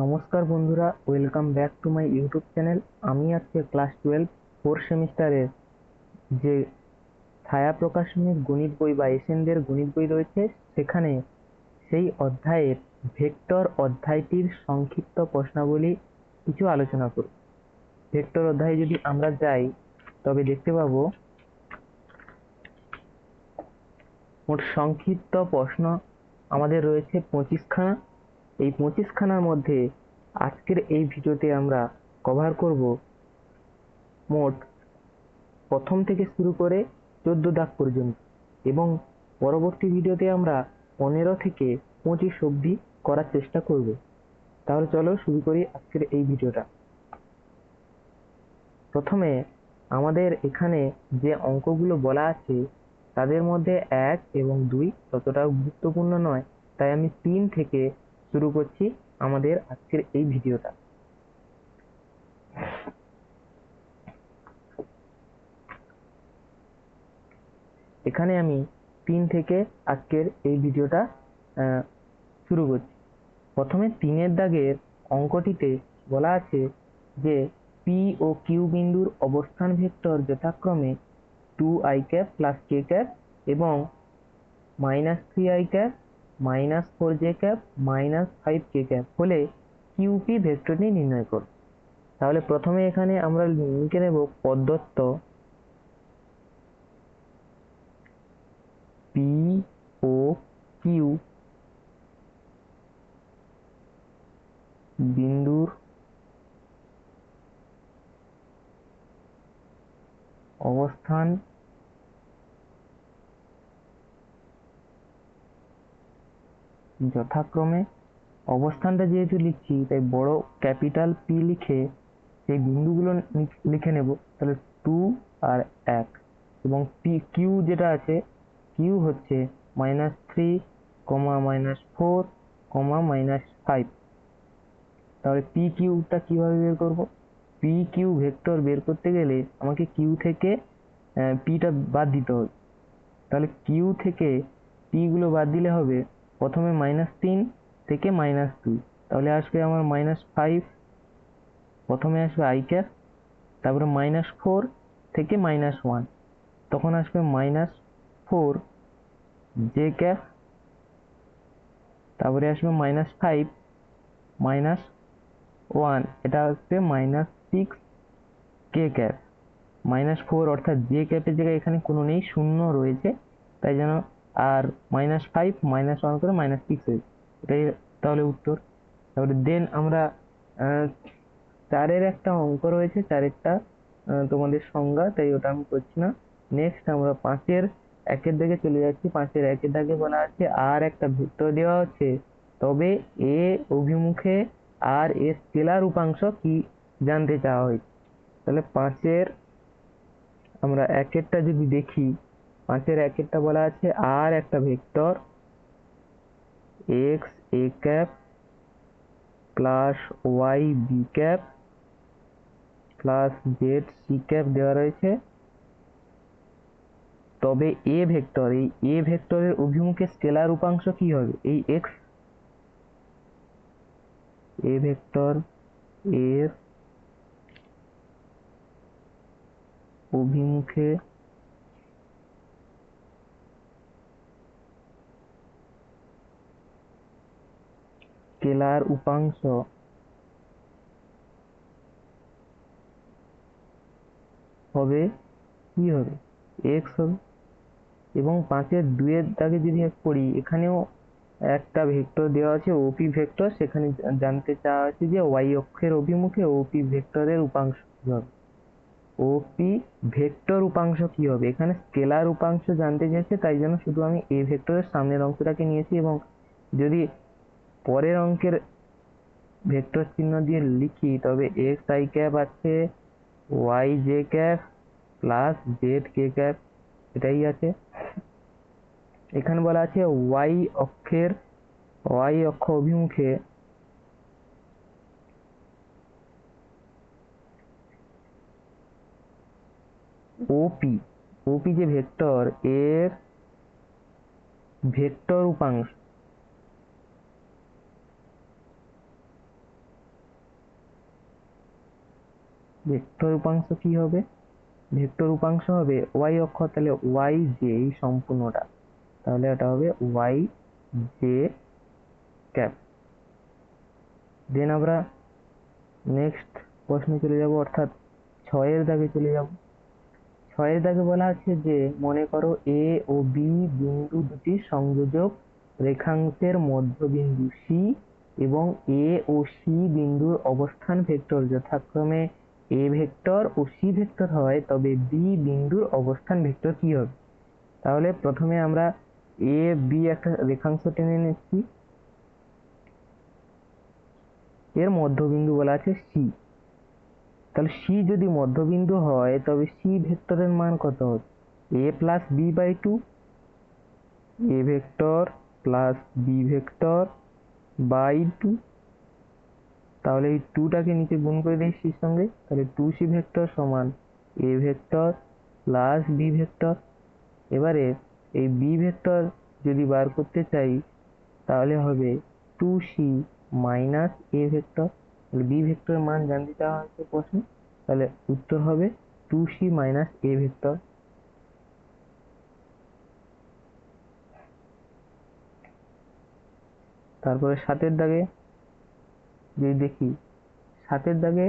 নমস্কার বন্ধুরা, welcome back to my YouTube channel. আমি আজকে ক্লাস টুয়েলভ ফোর সেমিস্টারের যে ছায়া প্রকাশনীর গণিত বই বা এসেনদের গণিত বই রয়েছে, সেখানে সেই অধ্যায়ের ভেক্টর অধ্যায়টির সংক্ষিপ্ত প্রশ্নাবলী কিছু আলোচনা করব। ভেক্টর অধ্যায়ে যদি আমরা যাই, তবে দেখতে পাবো মোট সংক্ষিপ্ত প্রশ্ন আমাদের রয়েছে পঁচিশখানা। এই পঁচিশখানার মধ্যে আজকের এই ভিডিওতে আমরা কভার করব মোট প্রথম থেকে শুরু করে চোদ্দ দাগ পর্যন্ত এবং পরবর্তী ভিডিওতে আমরা পনেরো থেকে পঁচিশ অবধি করার চেষ্টা করব। তাহলে চলো শুরু করি আজকের এই ভিডিওটা। প্রথমে আমাদের এখানে যে অঙ্কগুলো বলা আছে, তাদের মধ্যে এক এবং দুই ততটাও গুরুত্বপূর্ণ নয়, তাই আমি তিন থেকে শুরু করছি আমাদের আজকের এই ভিডিওটা। এখানে আমি তিন থেকে আজকের এই ভিডিওটা শুরু করছি। প্রথমে তিনের দাগের অঙ্কটিতে বলা আছে যে পি ও কিউ বিন্দুর অবস্থান ভেক্টর যথাক্রমে two I cap plus K cap এবং minus three I cap minus four J cap, minus five K cap হলে কিউপি ভেক্টরটি নির্ণয় করো তাহলে প্রথমে এখানে আমরা লিখে নেব প্রদত্ত পি ও কিউ বিন্দুর অবস্থান যথাক্রমে অবস্থানটা যেহেতু লিখছি, তাই বড় ক্যাপিটাল পি লিখে সেই বিন্দুগুলো লিখে নেব। তাহলে টু আর এক। এবং পি কিউ যেটা আছে কিউ হচ্ছে minus three comma minus four comma minus five তাহলে পি কিউটা কীভাবে বের করব? পি কিউ ভেক্টর বের করতে গেলে আমাকে কিউ থেকে পিটা বাদ দিতে হবে। তাহলে কিউ থেকে পিগুলো বাদ দিলে হবে প্রথমে মাইনাস তিন থেকে মাইনাস দুই। তাহলে আসবে আমার মাইনাস ফাইভ প্রথমে আসবে আই ক্যাপ তারপরে মাইনাস ফোর থেকে মাইনাস ওয়ান তখন আসবে মাইনাস ফোর জে ক্যাপ তারপরে আসবে মাইনাস ফাইভ মাইনাস ওয়ান এটা আসবে minus six K cap minus four অর্থাৎ জে ক্যাপের জায়গায় এখানে কোনো নেই, শূন্য রয়েছে। তাই যেন আর মাইনাস ফাইভ মাইনাস ওয়ান করে মাইনাস সিক্স হয়েছে এটাই তাহলে উত্তর। তারপরে দেন আমরা চারের একটা অঙ্ক রয়েছে, চারেরটা তোমাদের সংজ্ঞা, তাই ওটা আমি করছি না। নেক্সট আমরা পাঁচের, একের দিকে চলে যাচ্ছি, পাঁচের একের দাগে বলা আছে, আর একটা ভেক্টর দেওয়া হচ্ছে তবে এ অভিমুখে আর এ স্কেলার উপাংশ কি জানতে চাওয়া হয়েছে? তাহলে পাঁচের, আমরা একেরটা যদি দেখি পাঁচের একেরটা বলা আছে আর একটা vector, X, A cap, plus Y, B cap, plus Z, C cap দেওয়া রয়েছে। তবে এ ভেক্টর, এই এ ভেক্টরের অভিমুখে স্কেলার উপাংশ কি হবে? এই এক্স, এ ভেক্টর এর অভিমুখে স্কেলার উপাংশ। হবে কি হবে? এক্স হবে। এবং পাঁচের দুইয়ের দাগে যদি পড়ি, এখানেও একটা ভেক্টর দেওয়া আছে ওপি ভেক্টর। সেখানে জানতে চাওয়া আছে যে ওয়াই অক্ষের অভিমুখে ওপি ভেক্টরের উপাংশ কি হবে? ওপি ভেক্টর উপাংশ কি হবে? এখানে স্কেলার উপাংশ জানতে চাইছে তাই জন্য শুধু আমি এ ভেক্টরের সামনের অংশটাকে নিয়েছি এবং যদি পরের অঙ্কের ভেক্টর চিহ্ন দিয়ে লিখি, তবে এক্স আই ক্যাপ আছে Y J cap plus Z K cap, এটাই আছে। এখানে বলা আছে ওয়াই অক্ষের ওয়াই অক্ষ অভিমুখে। ওপি ওপি যে ভেক্টর, এর ভেক্টর উপাংশ। ভেক্টর উপাংশ কি হবে? ভেক্টর উপাংশ হবে ওয়াই অক্ষ, তাহলে ওয়াই জে এই সম্পূর্ণটা। তাহলে এটা হবে ওয়াই জে ক্যাপ। দেন আমরা নেক্সট প্রশ্নে চলে যাব, অর্থাৎ ছয়ের দাগে চলে যাব। ছয়ের দাগে বলা আছে যে, মনে করো এ ও বি বিন্দু দুটি সংযোজক রেখাংশের মধ্যবিন্দু সি এবং এ ও সি বিন্দুর অবস্থান ভেক্টর। যথাক্রমে এ ভেক্টর ও সি ভেক্টর হয়, তবে বি বিন্দুর অবস্থান ভেক্টর কি হবে? তাহলে প্রথমে আমরা এ বি একটা রেখাংশ টেনে নিচ্ছি। এর মধ্যবিন্দু বলা আছে সি তাহলে সি যদি মধ্যবিন্দু হয়, তবে সি ভেক্টরের মান কত হবে? A plus B by two A vector plus B vector by two তাহলে এই টুটাকে নিচে গুণ করে দিই সির সঙ্গে। তাহলে টু সি ভেক্টর সমান A vector plus B vector. এবারে এই বি ভেক্টর যদি বার করতে চাই, তাহলে হবে two C minus A vector. তাহলে বি ভেক্টরের মান জানতে চাওয়া হয়েছে প্রশ্নে। তাহলে উত্তর হবে two C minus A vector. তারপরে সাতের দাগে যদি দেখি সাতের দাগে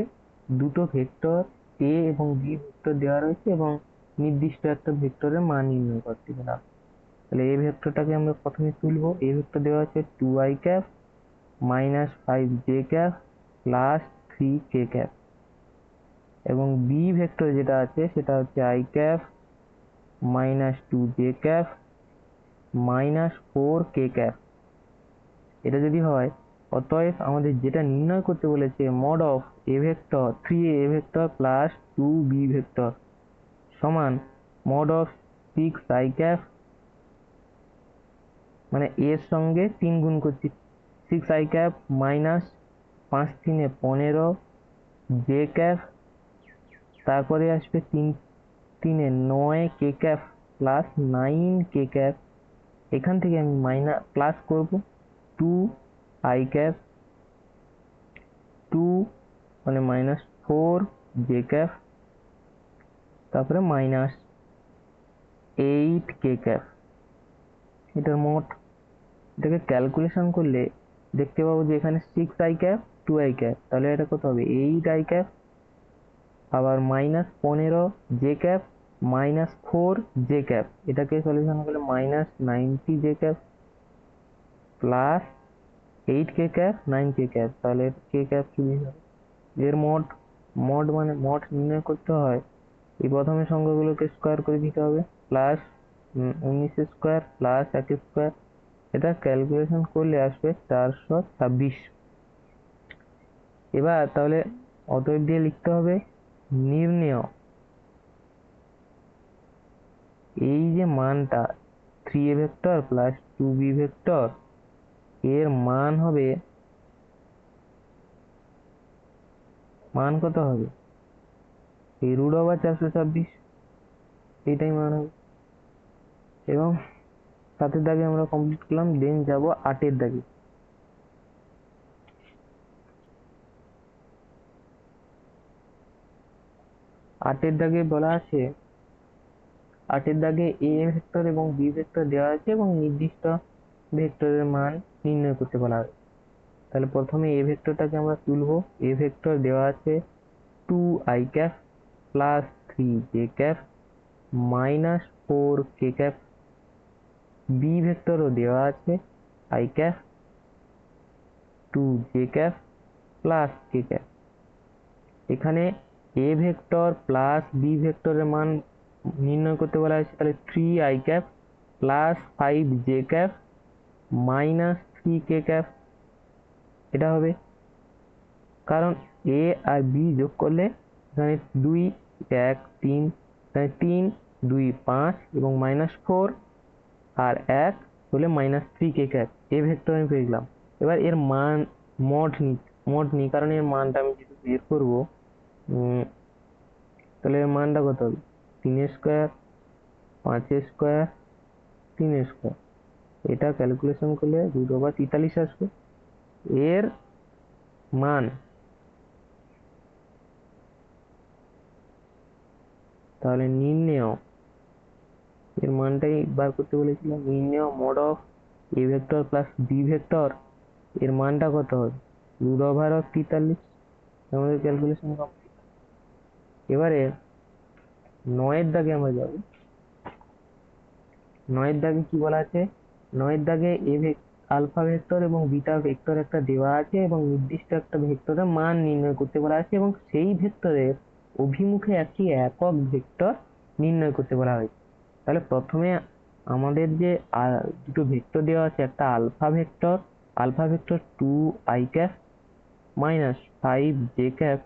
দুটো ভেক্টর এ এবং বি ভেক্টর দেওয়া রয়েছে এবং নির্দিষ্ট একটা ভেক্টরের মান নির্ণয় করতে বলা তাহলে এই ভেক্টরটাকে আমরা প্রথমে তুলবো। এ ভেক্টর দেওয়া আছে two I cap minus five J cap plus three K cap. এবং বি ভেক্টর যেটা আছে সেটা হচ্ছে I cap minus two J cap minus four K cap. এটা যদি হয় অতএব আমাদের যেটা নির্ণয় করতে বলেছে mod of A vector three A vector plus two B vector সমান mod of six I cap মানে এর সঙ্গে তিন গুণ করছি। সিক্স আই ক্যাপ মাইনাস পাঁচ তিনে পনেরো জে ক্যাপ তারপরে আসবে তিন তিনে নয় K cap plus nine K cap এখান থেকে আমি মাইনাস প্লাস করব। টু আই ক্যাপ টু মানে মাইনাস ফোর জে ক্যাপ তারপরে মাইনাস এইট কে ক্যাপ এটার মোট, এটাকে ক্যালকুলেশন করলে দেখতে পাবো যে এখানে six I cap two I cap তাহলে এটা কত হবে? এইট আই ক্যাপ আবার মাইনাস পনেরো J cap minus four J cap এটাকে সলিউশন করলে minus ninety J cap plus eight K cap nine K cap তাহলে কে ক্যাপ চুরি হবে এর মোট মোট মানে মোট নির্ণয় করতে হয়, এই প্রথমে সংখ্যাগুলোকে স্কোয়ার করে দিতে হবে প্লাস উনিশ স্কোয়ার প্লাস এক স্কোয়ার এটা ক্যালকুলেশন করলে আসবে চারশো ছাব্বিশ। এবার তাহলে অতএব দিয়ে লিখতে হবে, নির্ণেয়। এই যে মানটা three A vector plus two B vector এর মান হবে, মান কত হবে? এই রুট ওভার চারশো ছাব্বিশ, এইটাই মান হবে। এবং সাতের দাগে আমরা কমপ্লিট করলাম দেন যাব আটের দাগে। আটের দাগে বলা আছে, আটের দাগে এ ভেক্টর এবং বি ভেক্টর দেওয়া আছে এবং নির্দিষ্ট ভেক্টরের মান নির্ণয় করতে বলা হবে তাহলে প্রথমে এ ভেক্টরটাকে আমরা তুলবো। এ ভেক্টর দেওয়া আছে two I cap plus three J cap minus four K cap. B ভেক্টরও দেওয়া আছে I cap two J cap plus K cap. এখানে এ ভেক্টর প্লাস বি ভেক্টরের মান নির্ণয় করতে বলা হয়েছে। তাহলে three I cap plus five J cap minus three K cap এটা হবে। কারণ এ আর বি যোগ করলে এখানে দুই, এক, তিন, এখানে তিন, দুই, পাঁচ এবং মাইনাস ফোর আর এক হলে minus three K cap A vector আমি পেয়ে গেলাম। এবার এর মান মড নি মড নি কারণ এর মানটা আমি যেহেতু বের করব তাহলে এর মানটা কত হবে? তিন স্কোয়ার পাঁচ স্কোয়ার তিন স্কোয়ার এটা ক্যালকুলেশন করলে রুট ওভার তেতাল্লিশ আসবে। এর মান তাহলে নির্ণেয়, এর মানটাই বার করতে বলেছিলাম, নির্ণেয় mod of A vector plus B vector এর মানটা কত হবে? রুট ওভার অফ তেতাল্লিশ, আমাদের ক্যালকুলেশন কমপ্লিট এবারে নয়ের দাগে আমরা যাব। নয়ের দাগে কি বলা আছে? নয়ের দাগে এ আলফা ভেক্টর এবং বিটা ভেক্টর একটা দেওয়া আছে এবং নির্দিষ্ট একটা ভেক্টরের মান নির্ণয় করতে বলা আছে এবং সেই ভেক্টরের অভিমুখে একটি একক ভেক্টর নির্ণয় করতে বলা হয়েছে। তাহলে প্রথমে আমাদের যে দুটো ভেক্টর দেওয়া আছে, একটা alpha vector alpha vector two I cap minus five J cap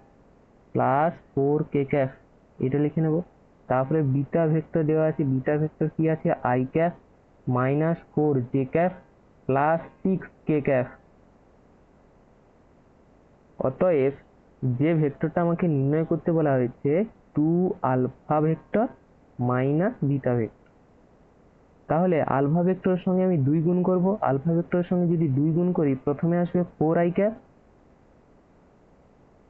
plus four K cap. এটা লিখে নেব। তারপরে বিটা ভেক্টর দেওয়া আছে, বিটা ভেক্টর কি আছে? I cap minus four J cap plus six K cap. অতএব যে ভেক্টরটা আমাকে নির্ণয় করতে বলা হয়েছে two alpha vector minus beta vector তাহলে আলফা ভেক্টরের সঙ্গে আমি দুই গুণ করব। আলফা ভেক্টরের সঙ্গে যদি দুই গুণ করি, প্রথমে আসবে ফোর আই ক্যাপ।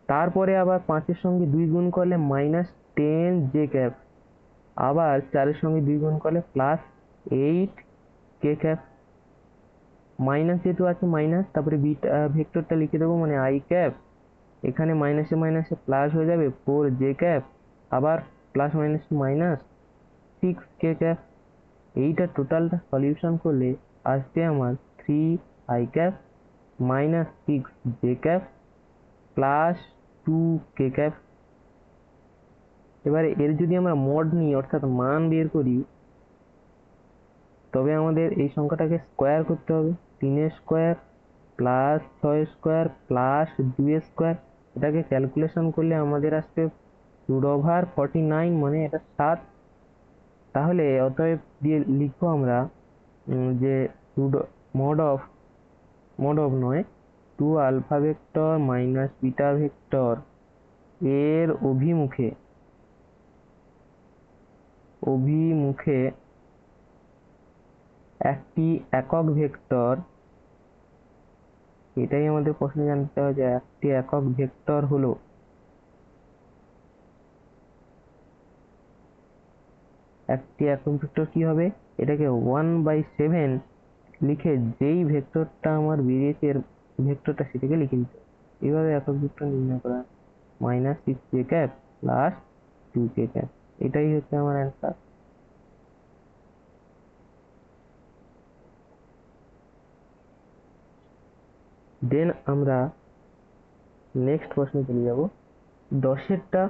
তারপরে আবার পাঁচের সঙ্গে দুই গুণ করলে মাইনাস টেন জে ক্যাপ। আবার চারের সঙ্গে দুই গুণ করলে plus eight K cap minus যেহেতু আছে মাইনাস তারপরে বিটা ভেক্টরটা লিখে দেবো মানে আই ক্যাপ এখানে মাইনাসে মাইনাসে প্লাস হয়ে যাবে ফোর জে ক্যাপ আবার plus minus minus six K cap এইটা টোটালটা সলিউশন করলে আসবে আমার three I cap minus six J cap plus two K cap এবারে এর যদি আমরা মড নিই, অর্থাৎ মান বের করি তবে আমাদের এই সংখ্যাটাকে স্কোয়ার করতে হবে। তিনের স্কোয়ার প্লাস ছয় স্কোয়ার প্লাস দুই স্কোয়ার এটাকে ক্যালকুলেশন করলে আমাদের আসবে রুট ওভার ফর্টি নাইন মানে এটা সাত। তাহলে অতএব দিয়ে লিখব আমরা যে root mod of mod of নয় two alpha vector minus beta vector এর অভিমুখে অভিমুখে একটি একক ভেক্টর, এটাই আমাদের প্রশ্নে জানতে হবে যে একটি একক ভেক্টর হলো। একটি একক ভেক্টর কি হবে? এটাকে ওয়ান বাই সেভেন লিখে যেই ভেক্টরটা আমার বেরিয়েছে, এর ভেক্টরটা সেটাকে লিখে দিতে। এইভাবে একক ভেক্টর নির্ণয় করা minus six J cap plus two K cap এটাই হচ্ছে আমার অ্যান্সার দেন আমরা নেক্সট প্রশ্নে চলে যাব। দশেরটা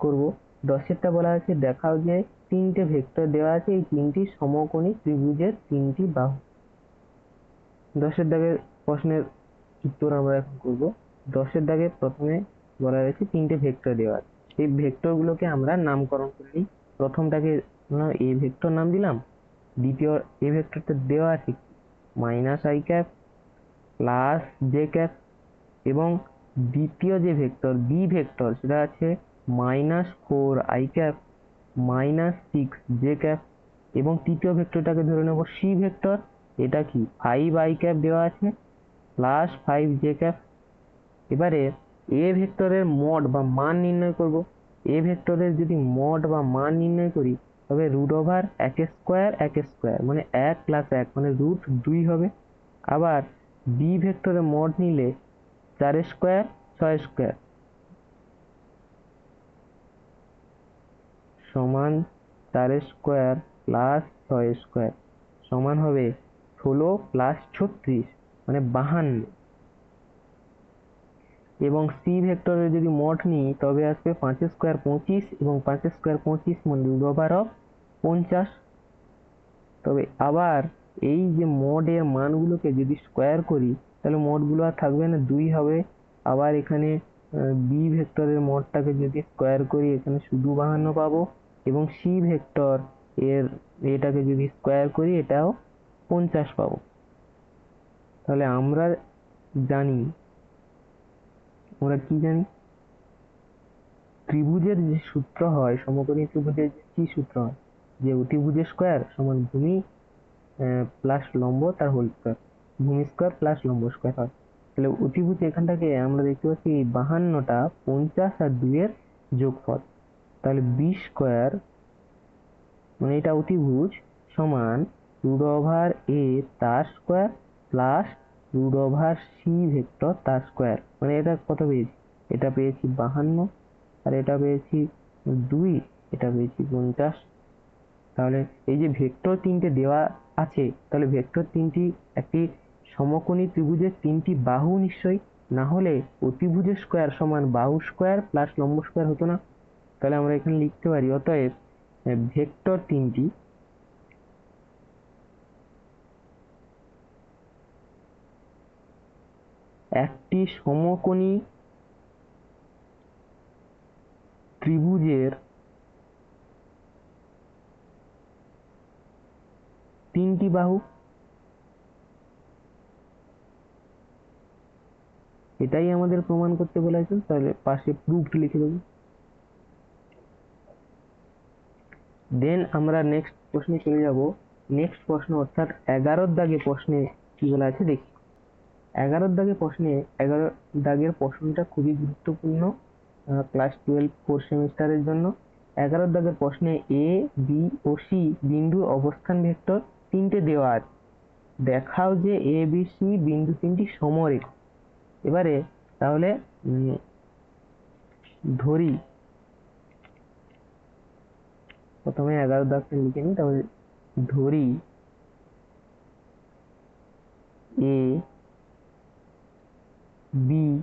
করব। দশেরটা বলা আছে, দেখাও যে তিনটে ভেক্টর দেওয়া আছে, এই তিনটি সমকোণী ত্রিভুজের তিনটি বাহু। দশের দাগের প্রশ্নের উত্তর আমরা এখন করব। দশের দাগে প্রথমে বলা রয়েছে তিনটে ভেক্টর দেওয়া আছে। এই ভেক্টরগুলোকে আমরা নামকরণ করে নিই প্রথমটাকে এ ভেক্টর নাম দিলাম। দ্বিতীয় এ ভেক্টরটা দেওয়া আছে minus I cap plus J cap এবং দ্বিতীয় যে ভেক্টর বি ভেক্টর সেটা আছে minus four I cap minus six J cap এবং তৃতীয় ভেক্টরটাকে ধরে নেব সি ভেক্টর এটা কি ফাইভ আই ক্যাপ দেওয়া আছে প্লাস ফাইভ জে ক্যাপ এবারে এ ভেক্টরের মড বা মান নির্ণয় করব। এ ভেক্টরের যদি মড বা মান নির্ণয় করি তবে রুট ওভার এক স্কোয়ার এক স্কোয়ার মানে এক প্লাস এক মানে রুট দুই হবে। আবার বি ভেক্টরে মড নিলে চার স্কোয়ার ছয় স্কোয়ার সমান চার স্কোয়ার প্লাস ছয় স্কোয়ার সমান হবে ষোলো প্লাস ছত্রিশ মানে বাহান্ন। এবং সি ভেক্টরের যদি মড নিই, তবে আসবে পাঁচ স্কোয়ার পঁচিশ এবং পাঁচ স্কোয়ার পঁচিশ মানে রুট পঞ্চাশ। তবে আবার এই যে মডের মানগুলোকে যদি স্কোয়ার করি, তাহলে মডগুলো আর থাকবে না, দুই হবে। আবার এখানে বি ভেক্টরের মডটাকে যদি স্কোয়ার করি, এখানে শুধু বাহান্ন পাবো এবং সি ভেক্টর এর এটাকে যদি স্কোয়ার করি, এটাও পঞ্চাশ পাবো। তাহলে আমরা জানি আমরা কি জানি? ত্রিভুজের যে সূত্র হয়, সমকোণী ত্রিভুজের কি সূত্র হয়? যে অতিভুজের স্কোয়ার সমান ভূমি প্লাস লম্ব, তার হোল স্কোয়ার ভূমি স্কোয়ার প্লাস লম্ব স্কোয়ার হয়। তাহলে অতিভুজ এখানটাকে আমরা দেখতে পাচ্ছি বাহান্নটা পঞ্চাশ আর দুইয়ের যোগফল। তাহলে বি স্কোয়ার মানে এটা অতিভুজ, সমান রুট ওভার এ তার square plus root over C vector তার স্কোয়ার। মানে এটা কত পেয়েছি? এটা পেয়েছি বাহান্ন, আর এটা পেয়েছি দুই, এটা পেয়েছি পঞ্চাশ। তাহলে এই যে ভেক্টর তিনটে দেওয়া আছে, তাহলে ভেক্টর তিনটি একটি সমকোণী ত্রিভুজের তিনটি বাহু নিশ্চয়ই। না হলে অতিভুজের স্কোয়ার সমান বাহু স্কোয়ার প্লাস লম্ব স্কোয়ার হতো না। তাহলে আমরা এখানে লিখতে পারি, অতএব ভেক্টর তিনটি একটি সমকোণী ত্রিভুজের তিনটি বাহু। এটাই আমাদের প্রমাণ করতে বলেছে, তাহলে পাশে প্রুফড লিখে দেবো। দেন আমরা নেক্সট প্রশ্নে চলে যাব। নেক্সট প্রশ্ন অর্থাৎ এগারোর দাগে প্রশ্নে কি বলা আছে দেখি। এগারোর দাগে প্রশ্নে এগারো দাগের প্রশ্নটা খুবই গুরুত্বপূর্ণ ক্লাস টুয়েলভ ফোর সেমিস্টারের জন্য। এগারোর দাগের প্রশ্নে এ বি ও সি বিন্দুর অবস্থান ভেক্টর তিনটে দেওয়া আছে। দেখাও যে এ, বি, সি বিন্দু তিনটি সমরেখ এবারে তাহলে ধরি। প্রথমে এগারো দাগটা লিখে নিই, তাহলে ধরি। এ বি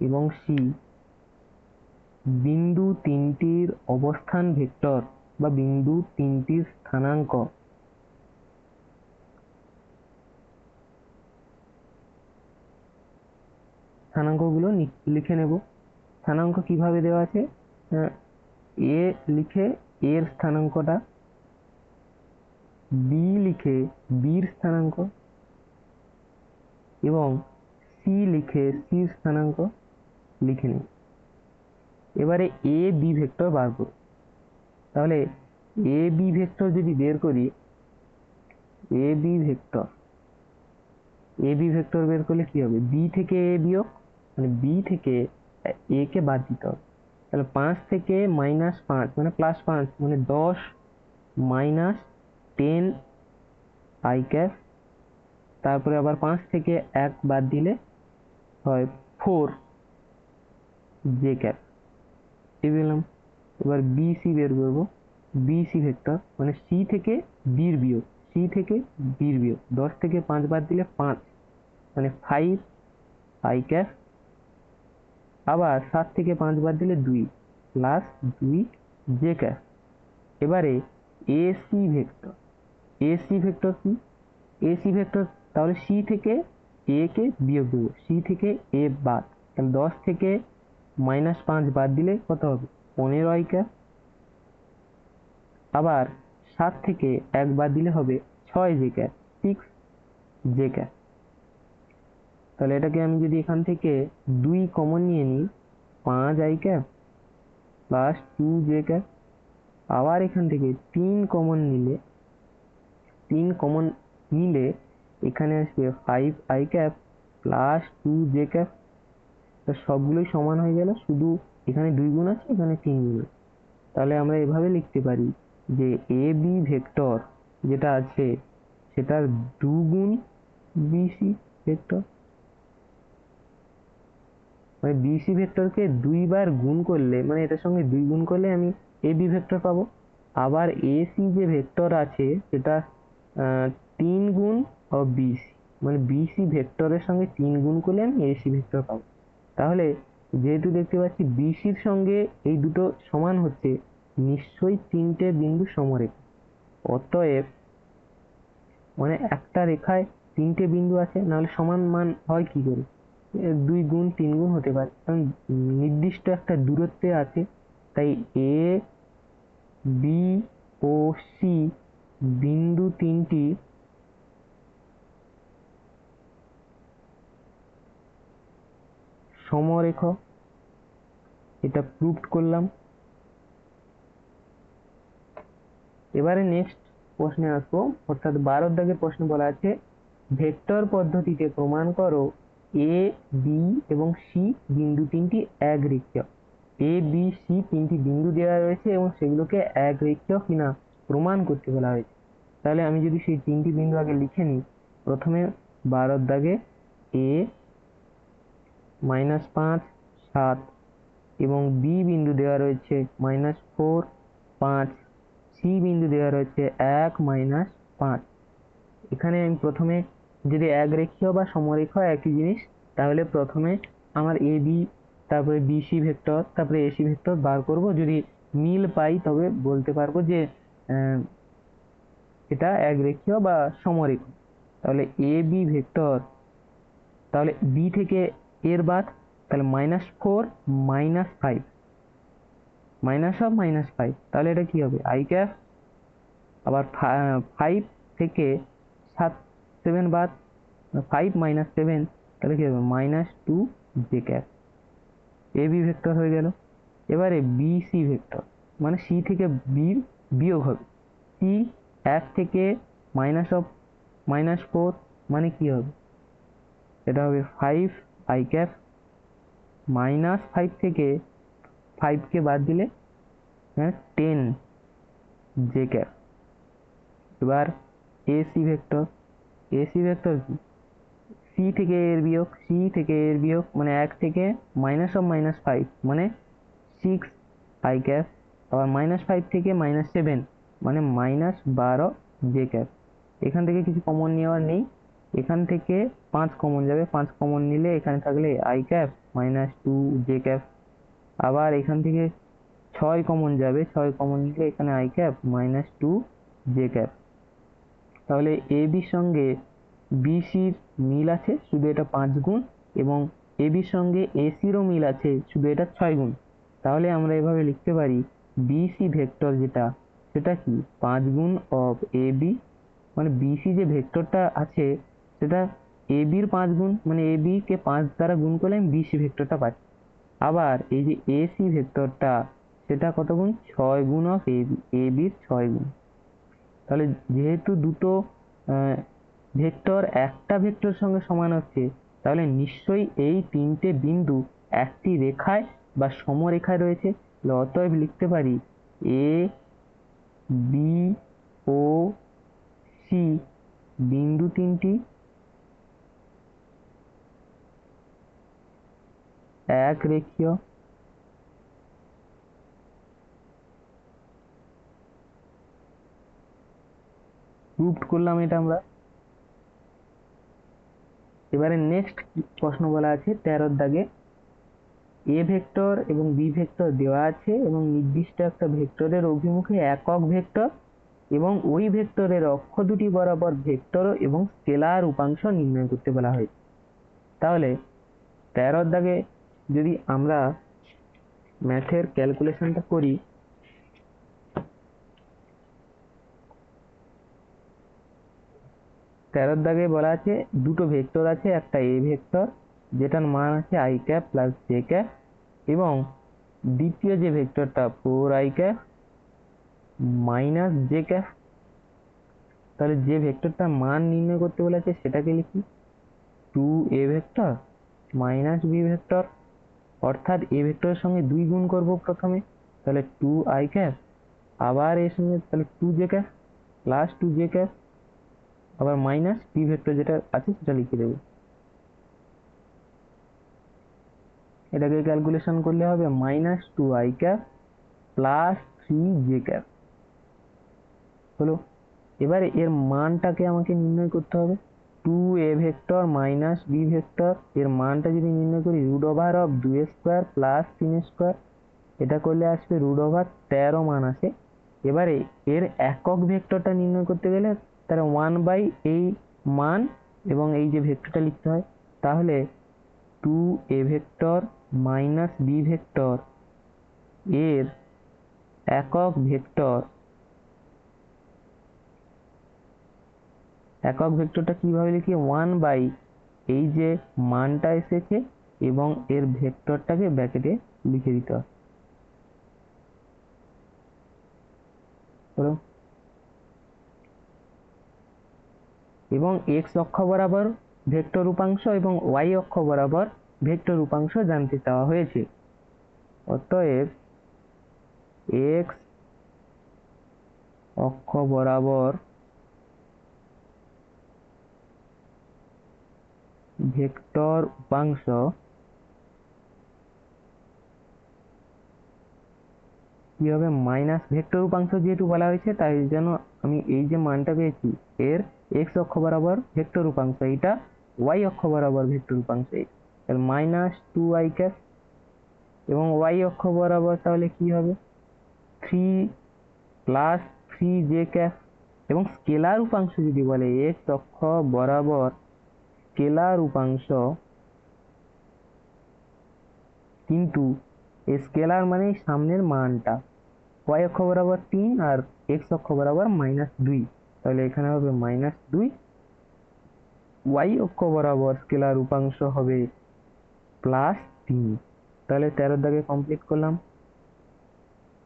এবং সি। বিন্দু তিনটির অবস্থান ভেক্টর বা বিন্দু তিনটির স্থানাঙ্ক। স্থানাঙ্কগুলো লিখে নেব। স্থানাঙ্ক কীভাবে দেওয়া আছে? আহ, এ লিখে এর স্থানাঙ্কটা বি লিখে বির স্থানাঙ্ক এবং সি লিখে সির স্থানাঙ্ক লিখে নিই। এবারে এ বি ভেক্টর বার করব। তাহলে এ বি ভেক্টর যদি বের করি A B vector A B vector বের করলে কি হবে? বি থেকে এ বিয়োগ মানে বি থেকে এ কে বাদ দিতে হবে। তাহলে পাঁচ থেকে মাইনাস পাঁচ মানে প্লাস পাঁচ মানে দশ মাইনাস টেন আই ক্যাপ তারপরে আবার পাঁচ থেকে এক বাদ দিলে হয় ফোর জে ক্যাপ। এই পেলাম এবার বি সি বের করব। বি সি ভেক্টর মানে সি থেকে বির বিয়োগ। সি থেকে বির বিয়োগ। দশ থেকে পাঁচ বাদ দিলে পাঁচ। মানে ফাইভ আই ক্যাপ আবার সাত থেকে পাঁচ বাদ দিলে দুই। প্লাস দুই জে ক্যাপ এবারে A C vector. A C vector কি? এ সি ভেক্টর তাহলে সি থেকে এ কে বিয়োগ দেবো। সি থেকে এ বাদ। তাহলে দশ থেকে মাইনাস পাঁচ বাদ দিলে কত হবে? পনেরো আই ক্যাপ আবার সাত থেকে এক বাদ দিলে হবে ছয় J cap six J cap তাহলে এটাকে আমি যদি এখান থেকে দুই কমন নিয়ে নিই, পাঁচ I cap plus two J cap আবার এখান থেকে তিন কমন নিলে, তিন কমন নিলে এখানে আসবে five I cap plus two J cap তো সবগুলোই সমান হয়ে গেল, শুধু এখানে দুই গুণ আছে, এখানে তিন গুণ। আছে তাহলে আমরা এভাবে লিখতে পারি যে এ বি ভেক্টর যেটা আছে, সেটার দুগুণ বিসি ভেক্টর মানে বিসি ভেক্টরকে দুইবার গুণ করলে মানে এটার সঙ্গে দুই গুণ করলে আমি এ বি ভেক্টর পাবো। আবার এসি যে ভেক্টর আছে, সেটা তিন গুণ ও বিসি মানে বিসি ভেক্টরের সঙ্গে তিন গুণ করলে আমি এসি ভেক্টর পাবো। তাহলে যেহেতু দেখতে পাচ্ছি বিসির সঙ্গে এই দুটো সমান হচ্ছে, নিশ্চয়ই তিনটে বিন্দু সমরেখা। অতএব মানে একটা রেখায় তিনটে বিন্দু আছে, নাহলে সমান মান হয় কি করে? দুই গুণ, তিন গুণ হতে পারে। কারণ নির্দিষ্ট একটা দূরত্বে আছে, তাই এ বি ও সি বিন্দু তিনটি সমরেখ এটা প্রুভড করলাম। এবারে নেক্সট প্রশ্নে আসব। অর্থাৎ বারোর দাগের প্রশ্ন বলা আছে, ভেক্টর পদ্ধতিতে প্রমাণ করো এ বি এবং সি বিন্দু তিনটি এক রেখীয়। এ বি সি তিনটি বিন্দু দেওয়া রয়েছে এবং সেগুলোকে এক রেখীয় কিনা প্রমাণ করতে বলা হয়েছে। তাহলে আমি যদি সেই তিনটি বিন্দু আগে লিখে নিই, প্রথমে বারোর দাগে এ মাইনাস পাঁচ, সাত এবং বি বিন্দু দেওয়া রয়েছে মাইনাস ফোর, পাঁচ। সি বিন্দু দেওয়া রয়েছে এক মাইনাস পাঁচ। এখানে আমি প্রথমে যদি এক রেখীয় বা সমরেখ একই জিনিস, তাহলে প্রথমে আমার এ বি তারপরে বিসি ভেক্টর, তারপরে এসি ভেক্টর বার করব। যদি মিল পাই তবে বলতে পারব যে এটা এক রেখীয় বা সমরেখ তাহলে এ বি ভেক্টর, তাহলে বি থেকে এর বাদ তাহলে minus four minus five minus of minus five তাহলে এটা কি হবে? আই ক্যাপ আবার ফাইভ থেকে সাত সেভেন বাদ ফাইভ মাইনাস সেভেন তাহলে কি হবে? Minus two J cap A B vector হয়ে গেল। এবারে বি সি ভেক্টর মানে সি থেকে বির বিয়োগ হবে। সি এক থেকে মাইনাস অফ মাইনাস ফোর মানে কি হবে? এটা হবে five I cap minus five থেকে ফাইভকে বাদ দিলে হ্যাঁ টেন জে ক্যাপ এবার এসি ভেক্টর এসি ভেক্টর কি? সি থেকে এর বিয়োগ সি থেকে এর বিয়োগ মানে এক থেকে মাইনাস অফ মাইনাস ফাইভ মানে সিক্স আই ক্যাপ আবার মাইনাস ফাইভ থেকে মাইনাস সেভেন মানে মাইনাস বারো জে ক্যাপ এখান থেকে কিছু কমন নেওয়ার নেই। এখান থেকে পাঁচ কমন যাবে। পাঁচ কমন নিলে এখানে থাকলে I cap minus two J cap আবার এখান থেকে ছয় কমন যাবে। ছয় কমন নিলে এখানে I cap minus two J cap তাহলে এ বির সঙ্গে বিসির মিল আছে, শুধু এটা পাঁচ গুণ, এবং এ বির সঙ্গে এসিরও মিল আছে, শুধু এটা ছয় গুণ। তাহলে আমরা এভাবে লিখতে পারি বিসি ভেক্টর যেটা, সেটা কি? পাঁচ গুণ অফ এ বি মানে বিসি যে ভেক্টরটা আছে সেটা এ বির পাঁচ গুণ মানে এ বি কে পাঁচ দ্বারা গুণ করলে আমি বিসি ভেক্টরটা পাচ্ছি আবার এই যে এসি ভেক্টরটা, সেটা কত গুণ? ছয় গুণ অফ এ এ বির ছয় গুণ। তাহলে যেহেতু দুটো ভেক্টর একটা ভেক্টর সঙ্গে সমান হচ্ছে, তাহলে নিশ্চয়ই এই তিনটে বিন্দু একটি রেখায় বা সমরেখায় রয়েছে। অতএব লিখতে পারি এ বি ও সি বিন্দু তিনটি এক রেখীয়। প্রুভড করলাম এটা আমরা। এবারে নেক্সট প্রশ্ন বলা আছে, তেরোর দাগে এ ভেক্টর এবং বি ভেক্টর দেওয়া আছে এবং নির্দিষ্ট একটা ভেক্টরের অভিমুখে একক ভেক্টর এবং ওই ভেক্টরের অক্ষ দুটি বরাবর ভেক্টর এবং স্কেলার উপাংশ নির্ণয় করতে বলা হয়েছে। তাহলে তেরোর দাগে যদি আমরা ম্যাথের ক্যালকুলেশনটা করি, তেরোর দাগে বলা আছে দুটো ভেক্টর আছে, একটা এ ভেক্টর, যেটার মান আছে I cap plus J cap, এবং দ্বিতীয় যে ভেক্টরটা four I cap minus J cap. তাহলে যে ভেক্টরটার মান নির্ণয় করতে বলেছে, সেটাকে লিখি two A vector minus B vector. অর্থাৎ এ ভেক্টরের সঙ্গে দুই গুণ করব প্রথমে, তাহলে টু আই ক্যাপ আবার এর সঙ্গে তাহলে two J cap plus two J cap আবার মাইনাস পি ভেক্টর যেটা আছে সেটা লিখে দেবো। এটাকে ক্যালকুলেশন করলে হবে minus two I cap plus three J cap হলো? এবারে এর মানটাকে আমাকে নির্ণয় করতে হবে। Two A vector minus B vector. এর মানটা যদি নির্ণয় করি রুট ওভার অফ দুই স্কোয়ার প্লাস তিন স্কোয়ার, এটা করলে আসবে রুট ওভার তেরো মান আসে। এবারে এর একক ভেক্টরটা নির্ণয় করতে গেলে তার ওয়ান বাই এই মান এবং এই যে ভেক্টরটা লিখতে হয়, তাহলে two A vector minus B vector এর একক ভেক্টর একক ভেক্টরটা কীভাবে লিখি? ওয়ান বাই এই যে মানটা এসেছে এবং এর ভেক্টরটাকে ব্র্যাকেটে লিখে দিতে হয় এবং এক্স অক্ষ বরাবর ভেক্টর উপাংশ এবং ওয়াই অক্ষ বরাবর ভেক্টর উপাংশ জানতে চাওয়া হয়েছে। অতএব এক্স অক্ষ বরাবর ভেক্টর উপাংশ কি হবে? মাইনাস ভেক্টর উপাংশ যেহেতু বলা হয়েছে, তাই জন্য আমি এই যে মানটা পেয়েছি, এর এক্স অক্ষ বরাবর ভেক্টর উপাংশ এটা ওয়াই অক্ষ বরাবর ভেক্টর উপাংশ তাহলে মাইনাস টু ওয়াই ক্যাপ এবং ওয়াই অক্ষ বরাবর তাহলে কি হবে? Three plus three J cap এবং স্কেলার উপাংশ যদি বলে এক্স অক্ষ বরাবর স্কেলার উপাংশ কিন্তু স্কেলার মানে সামনের মানটা। ওয়াই অক্ষ বরাবর তিন আর এক্স অক্ষ বরাবর মাইনাস দুই। তাহলে এখানে হবে মাইনাস দুই। ওয়াই অক্ষ বরাবর স্কেলার উপাংশ হবে প্লাস তিন। তাহলে তেরো দাগে কমপ্লিট করলাম।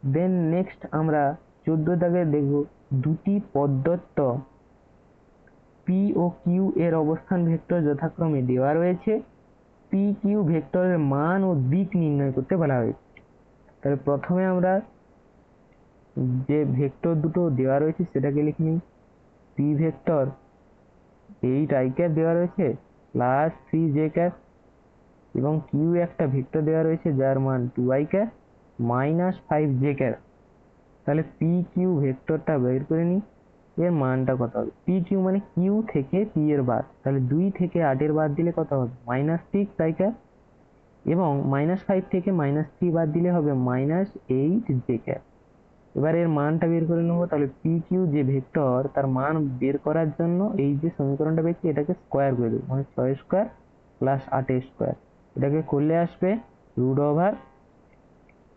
দেন নেক্সট আমরা চোদ্দ দাগে দেখব দুটি প্রদত্ত পি ও কিউ এর অবস্থান ভেক্টর যথাক্রমে দেওয়া রয়েছে। পি কিউ ভেক্টরের মান ও দিক নির্ণয় করতে বলা হয়েছে। তাহলে প্রথমে আমরা যে ভেক্টর দুটো দেওয়া রয়েছে সেটাকে লিখে নিই। P vector eight i cap দেওয়া রয়েছে প্লাস থ্রি জে ক্যাপ এবং কিউ একটা ভেক্টর দেওয়া রয়েছে যার মান two i cap minus five j cap. তাহলে পি কিউ ভেক্টরটা বের করে নিই। এর মানটা কত হবে? পি কিউ মানে কিউ থেকে পি এর বাদ তাহলে দুই থেকে আটের বাদ দিলে কত হবে? মাইনাস সিক্স ক্যাপ এবং মাইনাস ফাইভ থেকে মাইনাস থ্রি বাদ দিলে হবে মাইনাস এইট জে ক্যাপ এবার এর মানটা বের করে নেব। তাহলে পি কিউ যে ভেক্টর তার মান বের করার জন্য এই যে সমীকরণটা পেয়েছি, এটাকে স্কোয়ার করে দেবো। মানে ছয় স্কোয়ার প্লাস আটের স্কোয়ার এটাকে করলে আসবে রুট ওভার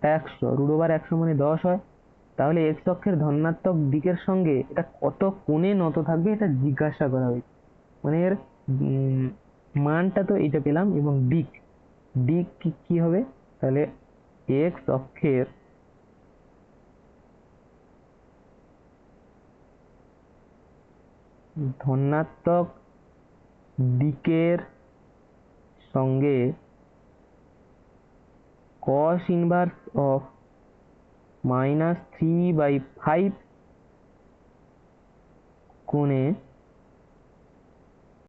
একশো। রুট ওভার একশো মানে দশ হয়। তাহলে এক্স অক্ষের ধনাত্মক দিকের সঙ্গে এটা কত কোণে নত থাকবে এটা জিজ্ঞাসা করা হয়েছে। মানে এর মানটা তো এটা পেলাম এবং দিক। দিক কি হবে? তাহলে এক্স অক্ষের ধনাত্মক দিকের সঙ্গে cos inverse of minus three by five কোণে